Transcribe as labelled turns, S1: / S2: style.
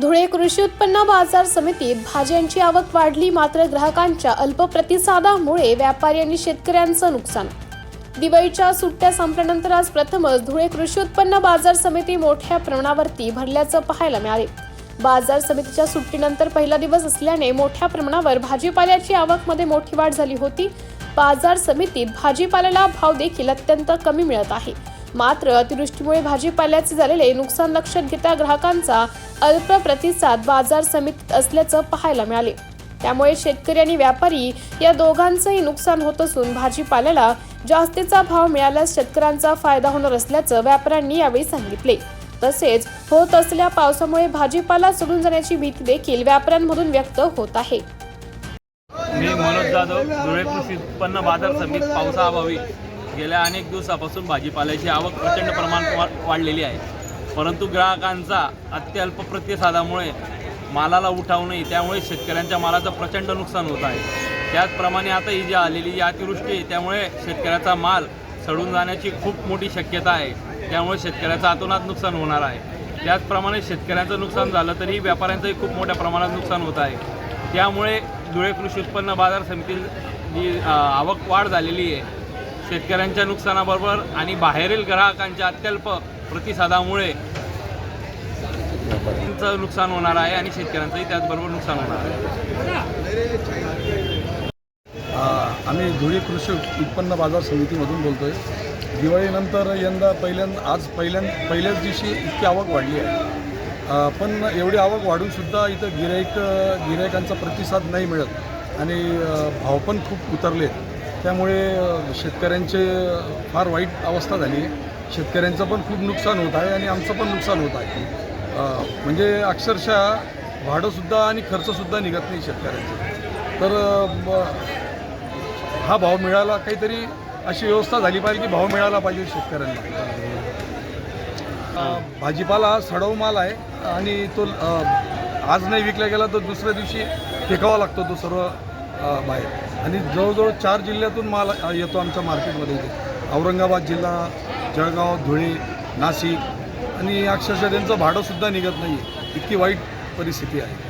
S1: धुळे कृषी उत्पन्न बाजार समितीत भाज्यांची आवक वाढली मात्र ग्राहकांच्या अल्प प्रतिसादामुळे व्यापारी आणि शेतकऱ्यांचं नुकसान. दिवाळीच्या सुट्ट्या संपल्यानंतर आज प्रथमच धुळे कृषी उत्पन्न बाजार समिती मोठ्या प्रमाणावरती भरल्याचं पाहायला मिळाले. बाजार समितीच्या सुट्टीनंतर पहिला दिवस असल्याने मोठ्या प्रमाणावर भाजीपाल्याची आवकमध्ये मोठी वाढ झाली होती. बाजार समितीत भाजीपाल्याला भाव देखील अत्यंत कमी मिळत आहे. मात्र अतिवृष्टीमुळे भाजीपाल्याचे झालेले नुकसान लक्षात घेता ग्राहकांचा अल्प प्रतिसाद बाजार समितीत असल्याचं पाहायला मिळाले. त्यामुळे शेतकरी आणि व्यापारी या दोघांचंही नुकसान होत असून भाजीपाल्याला जास्तीचा भाव मिळाल्यास शेतकऱ्यांचा फायदा होणार असल्याचं व्यापाऱ्यांनी यावेळी सांगितले. तसेच होत असलेल्या पावसामुळे भाजीपाला सोडून जाण्याची भीती देखील व्यापाऱ्यांमधून व्यक्त होत आहे.
S2: मी मनोज जाधव धुळे कृषी उत्पन्न बाजार समिती पावसाअभावी. गेल्या अनेक दिवसापासून भाजीपाल्याची आवक प्रचंड प्रमाणात वा वाढलेली आहे. परंतु ग्राहकांचा अत्यल्प प्रतिसादामुळे मालाला उठाव नाही त्यामुळे शेतकऱ्यांच्या मालाचं प्रचंड नुकसान होत आहे. त्याचप्रमाणे आता ही जी आलेली जी अतिवृष्टी आहे त्यामुळे शेतकऱ्याचा माल सडून जाण्याची खूप मोठी शक्यता आहे. त्यामुळे शेतकऱ्याचं अतोनात नुकसान होणार आहे. त्याचप्रमाणे शेतकऱ्यांचं नुकसान झालं तरी व्यापाऱ्यांचंही खूप मोठ्या प्रमाणात नुकसान होत आहे. त्यामुळे धुळे कृषी उत्पन्न बाजार समिती जी आवक वाढ झालेली आहे. शेतकऱ्यांच्या नुकसानाबरोबर आणि बाहेरील ग्राहकांच्या अत्यल्प प्रतिसादामुळे नुकसान होणार आहे आणि शेतकऱ्यांचंही त्याचबरोबर नुकसान होणार आहे.
S3: आम्ही धुळे कृषी उत्पन्न बाजार समितीमधून बोलतो आहे दिवाळीनंतर यंदा पहिल्यांदा आज पहिल्यां पहिल्याच दिवशी इतकी आवक वाढली आहे. पण एवढी आवक वाढूनसुद्धा इथं गिरायक गिरायकांचा प्रतिसाद नाही मिळत. आणि भाव पण खूप उतरले त्यामुळे शेतकऱ्यांचे फार वाईट अवस्था झाली. आहे शेतकऱ्यांचं पण खूप नुकसान होत आहे आणि आमचं पण नुकसान होत आहे. म्हणजे अक्षरशः भाडंसुद्धा आणि खर्चसुद्धा निघत नाही शेतकऱ्यांचं. तर हा भाव मिळाला काहीतरी अशी व्यवस्था झाली पाहिजे की भाव मिळाला पाहिजे शेतकऱ्यांना. भाजीपाला हा सडव माल आहे आणि तो आज नाही विकला गेला तर दुसऱ्या दिवशी फेकावा लागतो तो सर्व बाहेर. आणि जवळजवळ चार जिल्ह्यातून माल येतो आमच्या मार्केटमध्ये इथे. औरंगाबाद जिल्हा जळगाव धुळे नाशिक आणि अक्षरशः त्यांचं भाडंसुद्धा निघत नाही आहे इतकी वाईट परिस्थिती आहे.